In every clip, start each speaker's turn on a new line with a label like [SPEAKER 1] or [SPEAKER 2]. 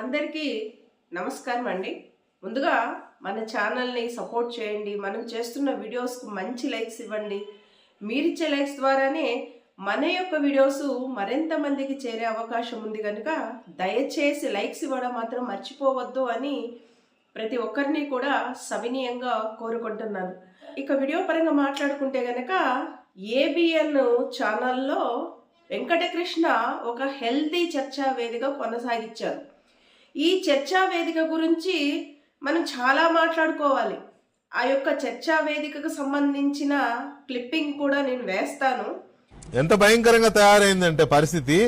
[SPEAKER 1] అందరికీ నమస్కారం అండి. ముందుగా మన ఛానల్ని సపోర్ట్ చేయండి. మనం చేస్తున్న వీడియోస్కు మంచి లైక్స్ ఇవ్వండి. మీరిచ్చే లైక్స్ ద్వారానే మన యొక్క వీడియోస్ మరింత మందికి చేరే అవకాశం ఉంది కనుక దయచేసి లైక్స్ ఇవ్వడం మాత్రం మర్చిపోవద్దు అని ప్రతి ఒక్కరిని కూడా సవినీయంగా కోరుకుంటున్నాను. ఇక వీడియో పరంగా మాట్లాడుకుంటే గనక ఏబిఎన్ ఛానల్లో వెంకటకృష్ణ ఒక హెల్తీ చర్చా వేదిక కొనసాగించారు. ఈ చర్చా వేదిక గురించి మనం చాలా మాట్లాడుకోవాలి. ఆ యొక్క చర్చా వేదికకు సంబంధించిన క్లిప్పింగ్ కూడా నేను వేస్తాను.
[SPEAKER 2] ఎంత భయంకరంగా తయారైందంటే పరిస్థితి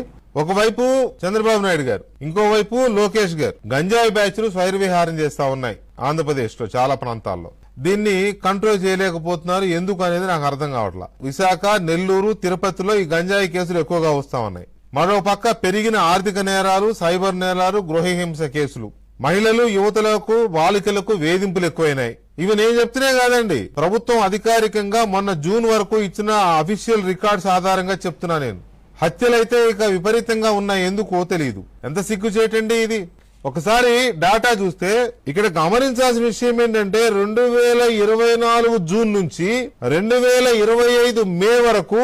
[SPEAKER 2] ఒకవైపు చంద్రబాబు నాయుడు గారు ఇంకోవైపు లోకేష్ గారు. గంజాయి బ్యాచ్లు స్వైరవిహారం చేస్తా ఉన్నాయి ఆంధ్రప్రదేశ్లో చాలా ప్రాంతాల్లో. దీన్ని కంట్రోల్ చేయలేకపోతున్నారు ఎందుకు అనేది నాకు అర్థం కావట్లా. విశాఖ నెల్లూరు తిరుపతిలో ఈ గంజాయి కేసులు ఎక్కువగా వస్తా ఉన్నాయి. మరో పక్క పెరిగిన ఆర్థిక నేరాలు సైబర్ నేరాలు గృహహింస కేసులు. మహిళలు యువతలకు బాలికలకు వేధింపులు ఎక్కువైనాయి. ఇవి నేను చెప్తూనే కాదండి. ప్రభుత్వం అధికారికంగా మొన్న జూన్ వరకు ఇచ్చిన అఫీషియల్ రికార్డ్స్ ఆధారంగా చెప్తున్నా నేను. హత్యలైతే ఇక విపరీతంగా ఉన్నాయి ఎందుకో తెలియదు ఎంత సిగ్గు చేయటండి ఇది? ఒకసారి డాటా చూస్తే ఇక్కడ గమనించాల్సిన విషయం ఏంటంటే రెండు వేల ఇరవై నాలుగు జూన్ నుంచి రెండు వేల ఇరవై ఐదు మే వరకు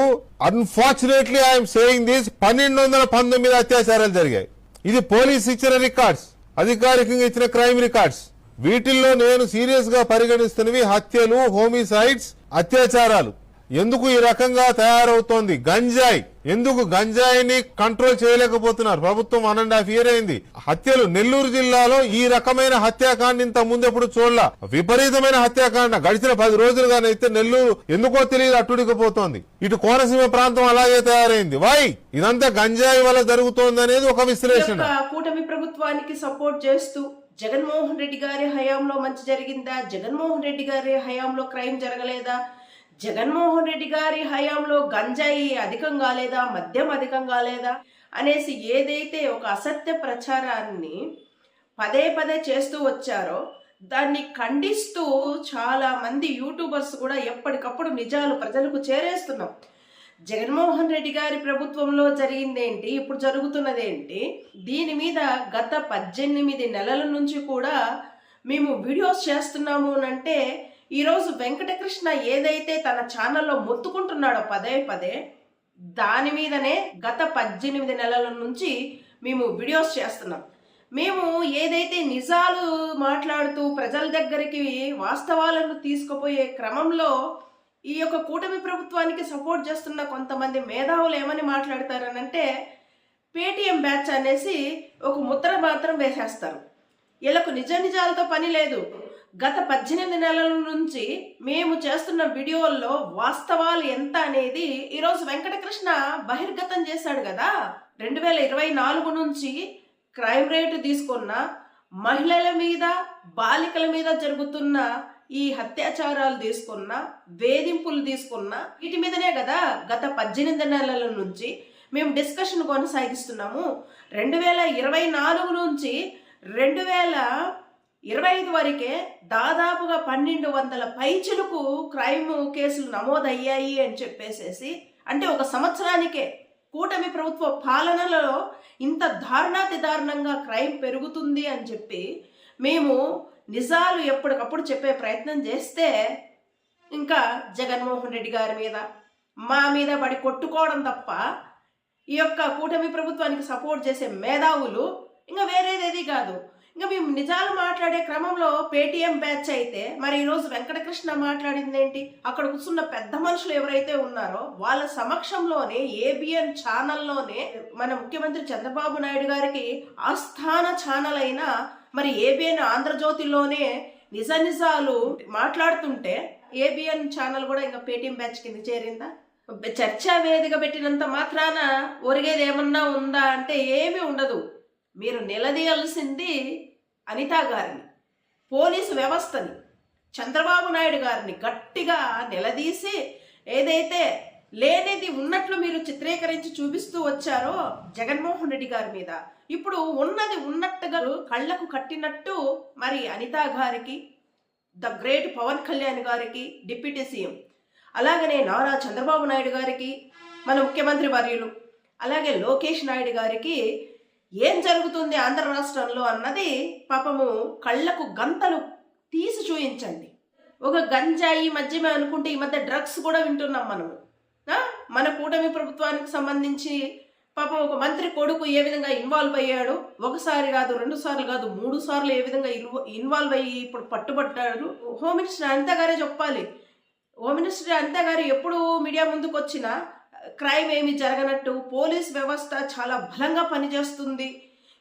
[SPEAKER 2] అన్ఫార్చునేట్లీ ఐఎమ్ సేయింగ్ దిస్ పన్నెండు వందల పంతొమ్మిది అత్యాచారాలు జరిగాయి. ఇది పోలీస్ ఇచ్చిన రికార్డ్స్ అధికారికంగా ఇచ్చిన క్రైమ్ రికార్డ్స్. వీటిల్లో నేను సీరియస్గా పరిగణిస్తున్నవి హత్యలు హోమిసైడ్స్ అత్యాచారాలు. ఎందుకు ఈ రకంగా తయారవుతోంది? గంజాయి. ఎందుకు గంజాయిని కంట్రోల్ చేయలేకపోతున్నారు? ప్రభుత్వం వన్ అండ్ హాఫ్ ఇయర్ అయింది. హత్యలు నెల్లూరు జిల్లాలో ఈ రకమైన హత్యాకాండ ఇంత ముందెప్పుడు చూడలా. విపరీతమైన హత్యాకాండ. గడిచిన పది రోజులుగానైతే నెల్లూరు ఎందుకో తెలియదు అట్టుడికిపోతోంది ఇటు కోనసీమ ప్రాంతం అలాగే తయారైంది. వై? ఇదంతా గంజాయి వల్ల జరుగుతోంది అనేది ఒక విశ్లేషణ.
[SPEAKER 1] కూటమి ప్రభుత్వానికి సపోర్ట్ చేస్తూ జగన్మోహన్ రెడ్డి గారి హయాంలో మంచి జరిగిందా? జగన్మోహన్ రెడ్డి గారి హయాంలో క్రైమ్ జరగలేదా? జగన్మోహన్ రెడ్డి గారి హయాంలో గంజాయి అధికం కాలేదా మద్యం అధికం కాలేదా అనేసి ఏదైతే ఒక అసత్య ప్రచారాన్ని పదే పదే చేస్తూ వచ్చారో దాన్ని ఖండిస్తూ చాలా మంది యూట్యూబర్స్ కూడా ఎప్పటికప్పుడు నిజాలు ప్రజలకు చేరేస్తున్నాం. జగన్మోహన్ రెడ్డి గారి ప్రభుత్వంలో జరిగిందేంటి ఇప్పుడు జరుగుతున్నదేంటి దీని మీద గత పద్దెనిమిది నెలల నుంచి కూడా మేము వీడియోస్ చేస్తున్నాము అంటే ఈరోజు వెంకటకృష్ణ ఏదైతే తన ఛానల్లో మొత్తుకుంటున్నాడో పదే పదే దాని మీదనే గత పద్దెనిమిది నెలల నుంచి మేము వీడియోస్ చేస్తున్నాం. మేము ఏదైతే నిజాలు మాట్లాడుతూ ప్రజల దగ్గరికి వాస్తవాలను తీసుకుపోయే క్రమంలో ఈ యొక్క కూటమి ప్రభుత్వానికి సపోర్ట్ చేస్తున్న కొంతమంది మేధావులు ఏమని మాట్లాడతారనంటే పేటీఎం బ్యాచ్ అనేసి ఒక ముద్ర మాత్రం వేసేస్తారు. వీళ్ళకు నిజ నిజాలతో పని లేదు. గత పద్దెనిమిది నెలల నుంచి మేము చేస్తున్న వీడియోల్లో వాస్తవాలు ఎంత అనేది ఈరోజు వెంకటకృష్ణ బహిర్గతం చేశాడు కదా. రెండు వేల ఇరవై నాలుగు నుంచి క్రైమ్ రేటు తీసుకున్న మహిళల మీద బాలికల మీద జరుగుతున్న ఈ అత్యాచారాలు తీసుకున్న వేధింపులు తీసుకున్న వీటి మీదనే కదా గత పద్దెనిమిది నెలల నుంచి మేము డిస్కషన్ కొనసాగిస్తున్నాము. రెండు వేల ఇరవై నాలుగు నుంచి రెండు వేల ఇరవై ఐదు వరకే దాదాపుగా పన్నెండు వందల పైచులకు క్రైమ్ కేసులు నమోదయ్యాయి అని చెప్పేసేసి అంటే ఒక సంవత్సరానికే కూటమి ప్రభుత్వ పాలనలో ఇంత దారుణాతి దారుణంగా క్రైమ్ పెరుగుతుంది అని చెప్పి మేము నిజాలు ఎప్పటికప్పుడు చెప్పే ప్రయత్నం చేస్తే ఇంకా జగన్మోహన్ రెడ్డి గారి మీద మా మీద పడి కొట్టుకోవడం తప్ప ఈ యొక్క కూటమి ప్రభుత్వానికి సపోర్ట్ చేసే మేధావులు ఇంకా వేరేదేది కాదు. ఇంకా మేము నిజాలు మాట్లాడే క్రమంలో పేటీఎం బ్యాచ్ అయితే మరి ఈరోజు వెంకటకృష్ణ మాట్లాడింది ఏంటి? అక్కడ కూర్చున్న పెద్ద మనుషులు ఎవరైతే ఉన్నారో వాళ్ళ సమక్షంలోనే ఏబిఎన్ ఛానల్లోనే మన ముఖ్యమంత్రి చంద్రబాబు నాయుడు గారికి ఆస్థాన ఛానల్ అయిన మరి ఏబిఎన్ ఆంధ్రజ్యోతిలోనే నిజ నిజాలు మాట్లాడుతుంటే ఏబిఎన్ ఛానల్ కూడా ఇంకా పేటీఎం బ్యాచ్ కింద చేరిందా? చర్చా వేదిక పెట్టినంత మాత్రాన ఒరిగేది ఏమన్నా ఉందా అంటే ఏమీ ఉండదు. మీరు నిలదీయాల్సింది అనితా గారిని పోలీసు వ్యవస్థని చంద్రబాబు నాయుడు గారిని గట్టిగా నిలదీసి ఏదైతే లేనిది ఉన్నట్లు మీరు చిత్రీకరించి చూపిస్తూ వచ్చారో జగన్మోహన్ రెడ్డి గారి మీద. ఇప్పుడు ఉన్నది ఉన్నట్టుగా కళ్ళకు కట్టినట్టు మరి అనితా గారికి ద గ్రేట్ పవన్ కళ్యాణ్ గారికి డిప్యూటీ సీఎం అలాగనే నారా చంద్రబాబు నాయుడు గారికి మన ముఖ్యమంత్రి వర్యులు అలాగే లోకేష్ నాయుడు గారికి ఏం జరుగుతుంది ఆంధ్ర రాష్ట్రంలో అన్నది పాపము కళ్ళకు గంతలు తీసి చూయించండి. ఒక గంజాయి మద్యమే అనుకుంటే ఈ మధ్య డ్రగ్స్ కూడా వింటున్నాం మనము. మన కూటమి ప్రభుత్వానికి సంబంధించి పాపం ఒక మంత్రి కొడుకు ఏ విధంగా ఇన్వాల్వ్ అయ్యాడు? ఒకసారి కాదు రెండు సార్లు కాదు మూడు సార్లు ఏ విధంగా ఇన్వాల్వ్ అయ్యి ఇప్పుడు పట్టుబడ్డాడు? హోమ్ మినిస్టర్ అనిత గారే చెప్పాలి. హోమ్ మినిస్టర్ అనిత గారు ఎప్పుడు మీడియా ముందుకు వచ్చినా క్రైమ్ ఏమి జరగనట్టు పోలీస్ వ్యవస్థ చాలా బలంగా పనిచేస్తుంది.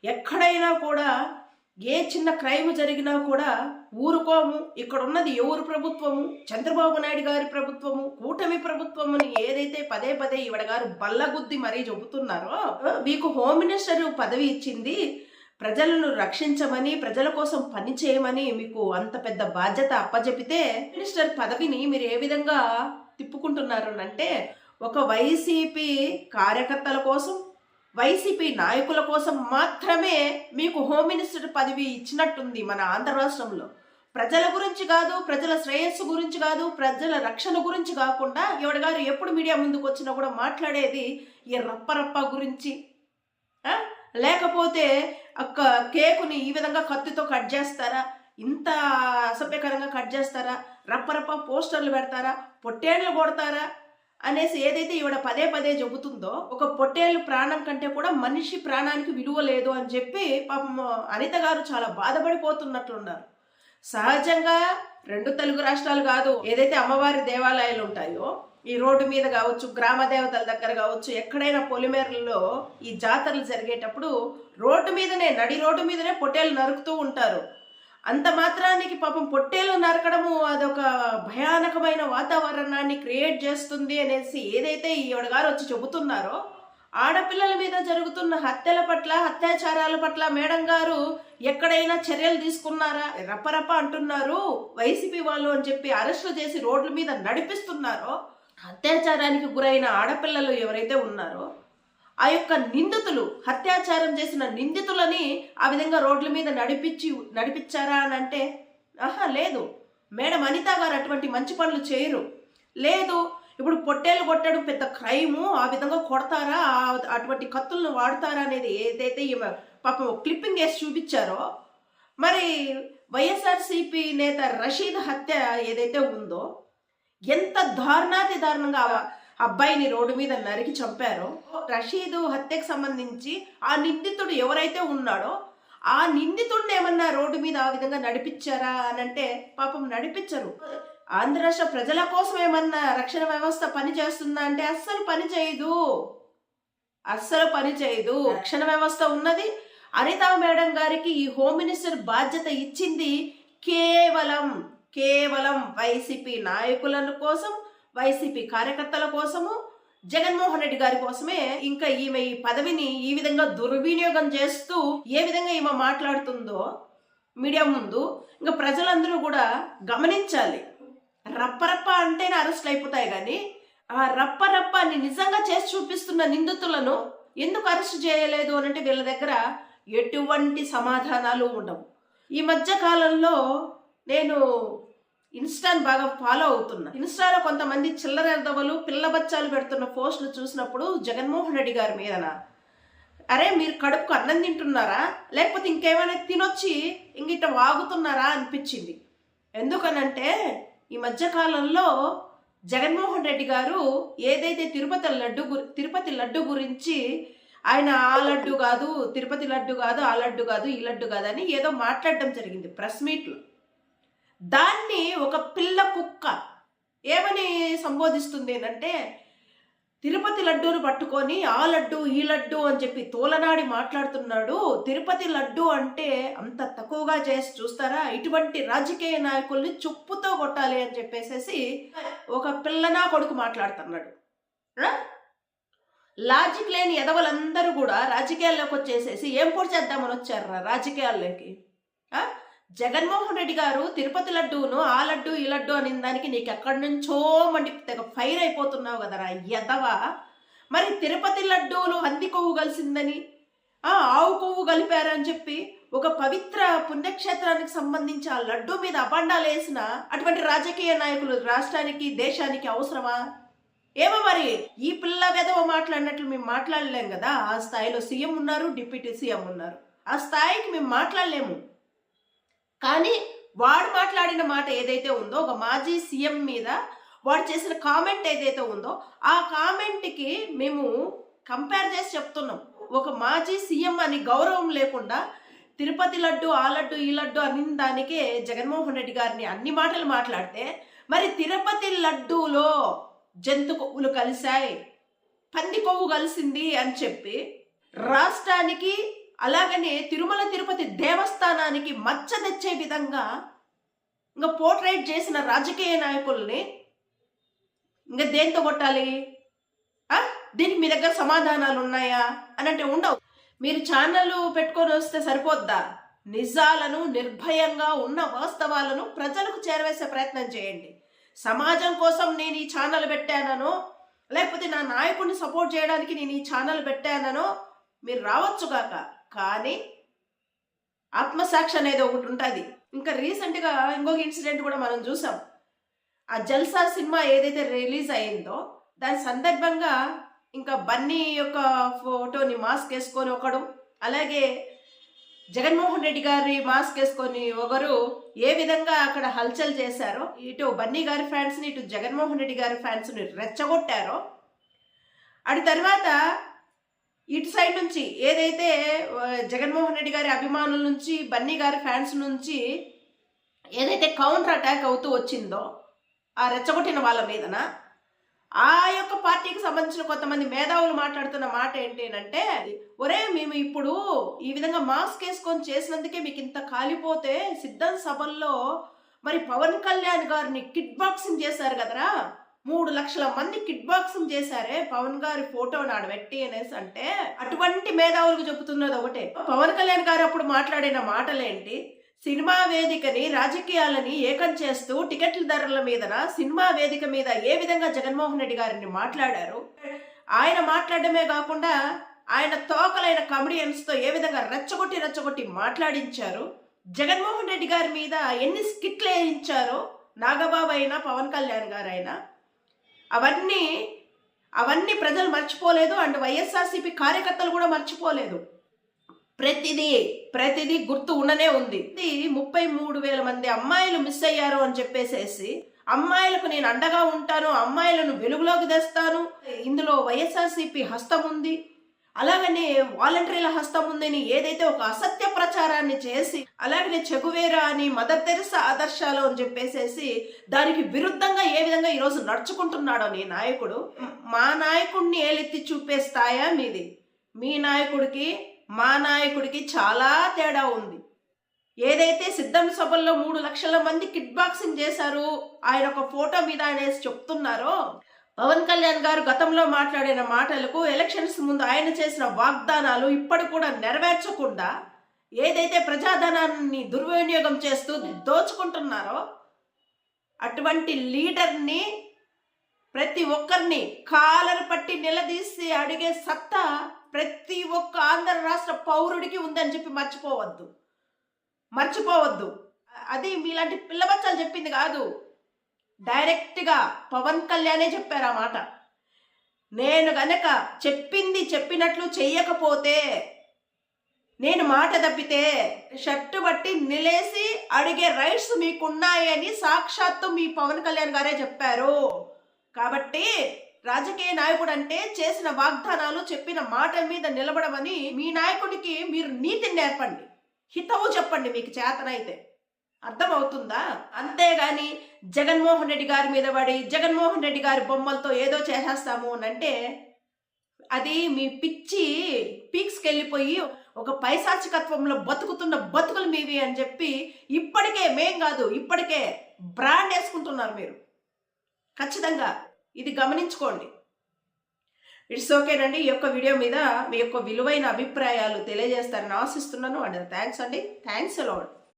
[SPEAKER 1] ఎక్కడైనా కూడా ఏ చిన్న క్రైమ్ జరిగినా కూడా ఊరుకోము. ఇక్కడ ఉన్నది ఎవరు ప్రభుత్వము? చంద్రబాబు నాయుడు గారి ప్రభుత్వము? కూటమి ప్రభుత్వముని ఏదైతే పదే పదే ఈవిడ గారు బల్లగుద్ది మరీ చెబుతున్నారో మీకు హోమ్ మినిస్టర్ పదవి ఇచ్చింది. ప్రజలను రక్షించమని ప్రజల కోసం పని చేయమని మీకు అంత పెద్ద బాధ్యత అప్పజెపితే మినిస్టర్ పదవిని మీరు ఏ విధంగా తిప్పుకుంటున్నారు అంటే ఒక వైసీపీ కార్యకర్తల కోసం వైసీపీ నాయకుల కోసం మాత్రమే మీకు హోమ్ మినిస్టర్ పదవి ఇచ్చినట్టుంది మన ఆంధ్ర రాష్ట్రంలో. ప్రజల గురించి కాదు ప్రజల శ్రేయస్సు గురించి కాదు ప్రజల రక్షణ గురించి కాకుండా ఎవడగారు ఎప్పుడు మీడియా ముందుకు వచ్చినా కూడా మాట్లాడేది ఈ రప్పరప్ప గురించి. లేకపోతే అక్క కేకుని ఈ విధంగా కత్తితో కట్ చేస్తారా? ఇంత అసభ్యకరంగా కట్ చేస్తారా? రప్పరప్ప పోస్టర్లు పెడతారా? పొట్టేళ్ళు కొడతారా? అనేసి ఏదైతే ఈవిడ పదే పదే చెబుతుందో ఒక పొట్టేళ్ళు ప్రాణం కంటే కూడా మనిషి ప్రాణానికి విలువ లేదు అని చెప్పి పాపం అనిత గారు చాలా బాధపడిపోతున్నట్లున్నారు. సహజంగా రెండు తెలుగు రాష్ట్రాలు కాదు ఏదైతే అమ్మవారి దేవాలయాలు ఉంటాయో ఈ రోడ్డు మీద కావచ్చు గ్రామ దేవతల దగ్గర కావచ్చు ఎక్కడైనా పొలిమేరలలో ఈ జాతరలు జరిగేటప్పుడు రోడ్డు మీదనే నడి రోడ్డు మీదనే పొట్టేలు నరుకుతూ ఉంటారు. అంత మాత్రానికి పాపం పొట్టేలు నరకడము అదొక భయానకమైన వాతావరణాన్ని క్రియేట్ చేస్తుంది అనేసి ఏదైతే ఈవిడ గారు వచ్చి చెబుతున్నారో ఆడపిల్లల మీద జరుగుతున్న హత్యల పట్ల అత్యాచారాల పట్ల మేడం గారు ఎక్కడైనా చర్యలు తీసుకున్నారా? రప్పరప్ప అంటున్నారు వైసీపీ వాళ్ళు అని చెప్పి అరెస్టులు చేసి రోడ్ల మీద నడిపిస్తున్నారో అత్యాచారానికి గురైన ఆడపిల్లలు ఎవరైతే ఉన్నారో ఆ యొక్క నిందితులు అత్యాచారం చేసిన నిందితులని ఆ విధంగా రోడ్ల మీద నడిపించి నడిపించారా అని అంటే ఆహా లేదు. మేడం అనిత గారు అటువంటి మంచి పనులు చేయరు. లేదు ఇప్పుడు పొట్టేలు కొట్టడం పెద్ద క్రైము ఆ విధంగా కొడతారా అటువంటి కత్తులను వాడతారా అనేది ఏదైతే ఈమె పాపం క్లిప్పింగ్ వేసి చూపించారో మరి వైఎస్ఆర్సీపీ నేత రషీద్ హత్య ఏదైతే ఉందో ఎంత దారుణాతి దారుణంగా అబ్బాయిని రోడ్డు మీద నరికి చంపారో రషీదు హత్యకు సంబంధించి ఆ నిందితుడు ఎవరైతే ఉన్నాడో ఆ నిందితుడిని ఏమన్నా రోడ్డు మీద ఆ విధంగా నడిపించారా అని అంటే పాపం నడిపించరు. ఆంధ్ర రాష్ట్ర ప్రజల కోసం ఏమన్నా రక్షణ వ్యవస్థ పని చేస్తుందా అంటే అస్సలు పని చేయదు. అస్సలు పని చేయదు. రక్షణ వ్యవస్థ ఉన్నది. అనితా మేడం గారికి ఈ హోమ్ మినిస్టర్ బాధ్యత ఇచ్చింది కేవలం కేవలం వైసీపీ నాయకులను కోసం వైసీపీ కార్యకర్తల కోసము జగన్మోహన్ రెడ్డి గారి కోసమే ఇంకా ఈమె ఈ పదవిని ఈ విధంగా దుర్వినియోగం చేస్తూ ఏ విధంగా ఈమె మాట్లాడుతుందో మీడియా ముందు ఇంకా ప్రజలందరూ కూడా గమనించాలి. రప్పరప్ప అంటేనే అరెస్ట్ అయిపోతాయి కానీ ఆ రప్పరప్ప అని నిజంగా చేసి చూపిస్తున్న నిందితులను ఎందుకు అరెస్ట్ చేయలేదు అని అంటే వీళ్ళ దగ్గర ఎటువంటి సమాధానాలు ఉండవు. ఈ మధ్య కాలంలో నేను ఇన్స్టాని బాగా ఫాలో అవుతున్నా. ఇన్స్టాలో కొంతమంది చిల్లరెదవలు పిల్ల బచ్చాలు పెడుతున్న పోస్టులు చూసినప్పుడు జగన్మోహన్ రెడ్డి గారి మీదన? అరే మీరు కడుపుకు అన్నం తింటున్నారా? లేకపోతే ఇంకేమైనా తినొచ్చి ఇంగిట వాగుతున్నారా అనిపించింది. ఎందుకనంటే ఈ మధ్యకాలంలో జగన్మోహన్ రెడ్డి గారు ఏదైతే తిరుపతి లడ్డు తిరుపతి లడ్డు గురించి ఆయన ఆ లడ్డు కాదు తిరుపతి లడ్డు కాదు ఆ లడ్డు కాదు ఈ లడ్డు కాదు అని ఏదో మాట్లాడడం జరిగింది ప్రెస్ మీట్లో. దాన్ని ఒక పిల్ల కుక్క ఏమని సంబోధిస్తుంది అంటే తిరుపతి లడ్డూను పట్టుకొని ఆ లడ్డు ఈ లడ్డు అని చెప్పి తోలనాడి మాట్లాడుతున్నాడు. తిరుపతి లడ్డు అంటే అంత తక్కువగా చేసి చూస్తారా? ఇటువంటి రాజకీయ నాయకుల్ని చుప్పుతో కొట్టాలి అని చెప్పేసేసి ఒక పిల్లనా కొడుకు మాట్లాడుతున్నాడు. లాజిక్ లేని ఎదవలందరూ కూడా రాజకీయాల్లోకి వచ్చేసేసి ఏం పొడి చేద్దామని వచ్చారు రాజకీయాల్లోకి? ఆ? జగన్మోహన్ రెడ్డి గారు తిరుపతి లడ్డూను ఆ లడ్డు ఈ లడ్డు అని దానికి నీకు ఎక్కడి నుంచో మండి తెగ ఫైర్ అయిపోతున్నావు కదరా ఎదవ? మరి తిరుపతి లడ్డూలు హంది కొవ్వు కలిసిందని ఆ ఆవు కొవ్వు కలిపారని చెప్పి ఒక పవిత్ర పుణ్యక్షేత్రానికి సంబంధించి ఆ లడ్డు మీద అబండాలు వేసిన అటువంటి రాజకీయ నాయకులు రాష్ట్రానికి దేశానికి అవసరమా? ఏమో మరి ఈ పిల్ల వెదవ మాట్లాడినట్లు మేము మాట్లాడలేం కదా? ఆ స్థాయిలో సీఎం ఉన్నారు డిప్యూటీ సీఎం ఉన్నారు. ఆ స్థాయికి మేము మాట్లాడలేము. కానీ వాడు మాట్లాడిన మాట ఏదైతే ఉందో ఒక మాజీ సీఎం మీద వాడు చేసిన కామెంట్ ఏదైతే ఉందో ఆ కామెంట్కి మేము కంపేర్ చేసి చెప్తున్నాం. ఒక మాజీ సీఎం అని గౌరవం లేకుండా తిరుపతి లడ్డు ఆ లడ్డు ఈ లడ్డు అని దానికే జగన్మోహన్ రెడ్డి గారిని అన్ని మాటలు మాట్లాడితే మరి తిరుపతి లడ్డూలో జంతు కొవ్వులు కలిశాయి పంది కొవ్వు కలిసింది అని చెప్పి రాష్ట్రానికి అలాగనే తిరుమల తిరుపతి దేవస్థానానికి మచ్చ తెచ్చే విధంగా ఇంకా పోర్ట్రైట్ చేసిన రాజకీయ నాయకుల్ని ఇంకా దేంతో కొట్టాలి? దీనికి మీ దగ్గర సమాధానాలు ఉన్నాయా? అని అంటే ఉండవు. మీరు ఛానళ్ళు పెట్టుకొని వస్తే సరిపోద్దా? నిజాలను నిర్భయంగా ఉన్న వాస్తవాలను ప్రజలకు చేరవేసే ప్రయత్నం చేయండి. సమాజం కోసం నేను ఈ ఛానల్ పెట్టాననో లేకపోతే నా నాయకుడిని సపోర్ట్ చేయడానికి నేను ఈ ఛానల్ పెట్టాననో మీరు రావచ్చుగాక కానీ ఆత్మసాక్షి అనేది ఒకటి ఉంటుంది. ఇంకా రీసెంట్గా ఇంకొక ఇన్సిడెంట్ కూడా మనం చూసాం. ఆ జల్సా సినిమా ఏదైతే రిలీజ్ అయిందో దాని సందర్భంగా ఇంకా బన్నీ యొక్క ఫోటోని మాస్క్ వేసుకొని ఒకడు అలాగే జగన్మోహన్ రెడ్డి గారి మాస్క్ వేసుకొని ఒకరు ఏ విధంగా అక్కడ హల్చల్ చేశారో ఇటు బన్నీ గారి ఫ్యాన్స్ని ఇటు జగన్మోహన్ రెడ్డి గారి ఫ్యాన్స్ని రెచ్చగొట్టారో అటు తర్వాత ఇటు సైడ్ నుంచి ఏదైతే జగన్మోహన్ రెడ్డి గారి అభిమానుల నుంచి బన్నీ గారి ఫ్యాన్స్ నుంచి ఏదైతే కౌంటర్ అటాక్ అవుతూ వచ్చిందో ఆ రెచ్చగొట్టిన వాళ్ళ మీదన? ఆ యొక్క పార్టీకి సంబంధించిన కొంతమంది మేధావులు మాట్లాడుతున్న మాట ఏంటంటే ఒరే మేము ఇప్పుడు ఈ విధంగా మాస్క్ వేసుకొని చేసినందుకే మీకు ఇంత కాలిపోతే సిద్ధం సభల్లో మరి పవన్ కళ్యాణ్ గారిని కిడ్ బాక్సింగ్ చేశారు కదరా? మూడు లక్షల మంది కిడ్ బాక్సింగ్ చేశారే పవన్ గారి ఫోటో నాడు పెట్టి అనేసి అంటే అటువంటి మేధావులకు చెబుతున్నది ఒకటే. పవన్ కళ్యాణ్ గారు అప్పుడు మాట్లాడిన మాటలేంటి? సినిమా వేదికని రాజకీయాలని ఏకం చేస్తూ టికెట్ల ధరల మీదన సినిమా వేదిక మీద ఏ విధంగా జగన్మోహన్ రెడ్డి గారిని మాట్లాడారు? ఆయన మాట్లాడమే కాకుండా ఆయన తోకలైన కమెడియన్స్తో ఏ విధంగా రెచ్చగొట్టి రెచ్చగొట్టి మాట్లాడించారు? జగన్మోహన్ రెడ్డి గారి మీద ఎన్ని స్కిట్లు వేయించారో నాగబాబు అయినా పవన్ కళ్యాణ్ గారైనా? అవన్నీ అవన్నీ ప్రజలు మర్చిపోలేదు అండ్ వైఎస్ఆర్సీపీ కార్యకర్తలు కూడా మర్చిపోలేదు. ప్రతిదీ ప్రతిదీ గుర్తు ఉండనే ఉంది. ఇది ముప్పై మూడు వేల మంది అమ్మాయిలు మిస్ అయ్యారు అని చెప్పేసేసి అమ్మాయిలకు నేను అండగా ఉంటాను అమ్మాయిలను వెలుగులోకి తెస్తాను. ఇందులో వైఎస్ఆర్సీపీ హస్తం ఉంది. అలాగనే వాలంటీర్ల హస్తం ఉందని ఏదైతే ఒక అసత్య ప్రచారాన్ని చేసి అలాగనే చెగువేరా అని మదర్ తెరసా ఆదర్శాలు అని చెప్పేసేసి దానికి విరుద్ధంగా ఏ విధంగా ఈరోజు నడుచుకుంటున్నాడో నీ నాయకుడు మా నాయకుడిని ఏలెత్తి చూపే స్థాయా మీది? మీ నాయకుడికి మా నాయకుడికి చాలా తేడా ఉంది. ఏదైతే సిద్ధం సభల్లో మూడు లక్షల మంది కిడ్ బాక్సింగ్ చేశారు ఆయన ఒక ఫోటో మీద ఆయన చెప్తున్నారో పవన్ కళ్యాణ్ గారు గతంలో మాట్లాడిన మాటలకు ఎలక్షన్స్ ముందు ఆయన చేసిన వాగ్దానాలు ఇప్పటి కూడా నెరవేర్చకుండా ఏదైతే ప్రజాధనాన్ని దుర్వినియోగం చేస్తూ దోచుకుంటున్నారో అటువంటి లీడర్ని ప్రతి ఒక్కరిని కాలరు పట్టి నిలదీసి అడిగే సత్తా ప్రతి ఒక్క ఆంధ్ర రాష్ట్ర పౌరుడికి ఉందని చెప్పి మర్చిపోవద్దు. మర్చిపోవద్దు. అది మీలాంటి పిల్లబచ్చాలు చెప్పింది కాదు. డైరెక్ట్గా పవన్ కళ్యాణే చెప్పారు ఆ మాట. నేను గనక చెప్పింది చెప్పినట్లు చెయ్యకపోతే నేను మాట తప్పితే షర్టు బట్టి నిలేసి అడిగే రైట్స్ మీకున్నాయని సాక్షాత్తు మీ పవన్ కళ్యాణ్ గారే చెప్పారు. కాబట్టి రాజకీయ నాయకుడు అంటే చేసిన వాగ్దానాలు చెప్పిన మాట మీద నిలబడమని మీ నాయకుడికి మీరు నీతిని నేర్పండి. హితవు చెప్పండి మీకు చేతనైతే. అర్థమవుతుందా? అంతేగాని జగన్మోహన్ రెడ్డి గారి మీద పడి జగన్మోహన్ రెడ్డి గారి బొమ్మలతో ఏదో చేసేస్తాము అని అంటే అది మీ పిచ్చి పీక్స్కి వెళ్ళిపోయి ఒక పైశాచికత్వంలో బతుకుతున్న బతుకులు మీవి అని చెప్పి ఇప్పటికే మేం కాదు ఇప్పటికే బ్రాండ్ వేసుకుంటున్నారు మీరు. ఖచ్చితంగా ఇది గమనించుకోండి. ఇట్స్ ఓకేనండి. ఈ యొక్క వీడియో మీద మీ యొక్క విలువైన అభిప్రాయాలు తెలియజేస్తారని ఆశిస్తున్నాను. అండ్ థ్యాంక్స్ అండి. థ్యాంక్స్ అలాడ్